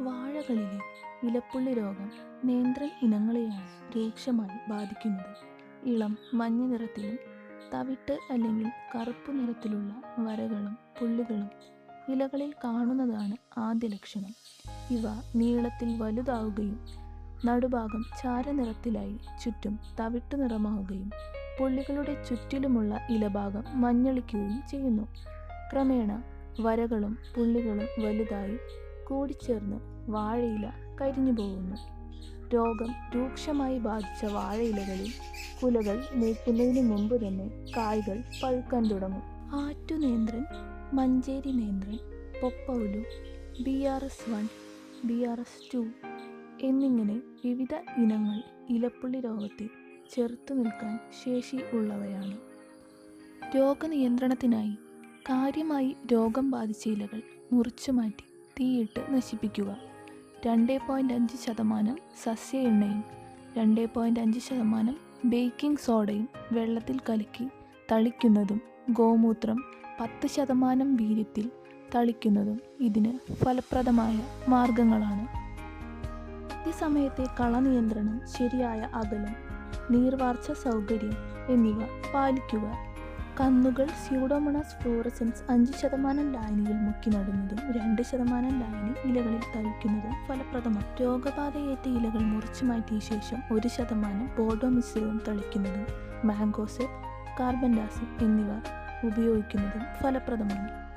വാഴകളിലെ ഇലപ്പുള്ളി രോഗം നേന്ത്രൻ ഇനങ്ങളെയാണ് രൂക്ഷമായി ബാധിക്കുന്നത്. ഇളം മഞ്ഞ നിറത്തിലും തവിട്ട് അല്ലെങ്കിൽ കറുപ്പ് നിറത്തിലുള്ള വരകളും പുള്ളികളും ഇലകളിൽ കാണുന്നതാണ് ആദ്യ ലക്ഷണം. ഇവ നീളത്തിൽ വലുതാവുകയും നടുഭാഗം ചാരനിറത്തിലായി ചുറ്റും തവിട്ട് നിറമാവുകയും പുള്ളികളുടെ ചുറ്റിലുമുള്ള ഇലഭാഗം മഞ്ഞളിക്കുകയും ചെയ്യുന്നു. ക്രമേണ വരകളും പുള്ളികളും വലുതായി കൂടിച്ചേർന്ന് വാഴയില കരിഞ്ഞു പോകുന്നു. രോഗം രൂക്ഷമായി ബാധിച്ച വാഴയിലകളിൽ കുലകൾ മൂക്കുന്നതിന് മുമ്പ് തന്നെ കായ്കൾ പഴുക്കാൻ തുടങ്ങും. ആറ്റുനേന്ത്രൻ മഞ്ചേരി നേന്ത്രൻ പൊപ്പൗലു B R S one B R S two എന്നിങ്ങനെ വിവിധ ഇനങ്ങൾ ഇലപ്പുള്ളി രോഗത്തെ ചെറുത്തു നിൽക്കാൻ ശേഷി ഉള്ളവയാണ്. രോഗനിയന്ത്രണത്തിനായി കാര്യമായി രോഗം ബാധിച്ച ഇലകൾ മുറിച്ചു മാറ്റി തീയിട്ട് നശിപ്പിക്കുക. രണ്ട് പോയിന്റ് അഞ്ച് ശതമാനം സസ്യ എണ്ണയും രണ്ട് പോയിന്റ് അഞ്ച് ശതമാനം ബേക്കിംഗ് സോഡയും വെള്ളത്തിൽ കലക്കി തളിക്കുന്നതും ഗോമൂത്രം പത്ത് ശതമാനം വീര്യത്തിൽ തളിക്കുന്നതും ഇതിന് ഫലപ്രദമായ മാർഗങ്ങളാണ്. ഈ സമയത്തെ കളനിയന്ത്രണം ശരിയായ അകലം നീർവാർച്ച സൗകര്യം എന്നിവ പാലിക്കുക. കന്നുകൾ സ്യൂഡോമണസ് ഫ്ലൂറസെൻസ് അഞ്ച് ശതമാനം ലായനിയിൽ മുക്കി നടുന്നതും രണ്ട് ശതമാനം ലായനി ഇലകളിൽ തളിക്കുന്നതും ഫലപ്രദമാണ്. രോഗബാധയേറ്റ ഇലകൾ മുറിച്ചു മാറ്റിയ ശേഷം ഒരു ശതമാനം ബോർഡോ മിശ്രിതം തളിക്കുന്നതും കാർബൻ ഡാസിഡ് എന്നിവ ഉപയോഗിക്കുന്നതും ഫലപ്രദമാണ്.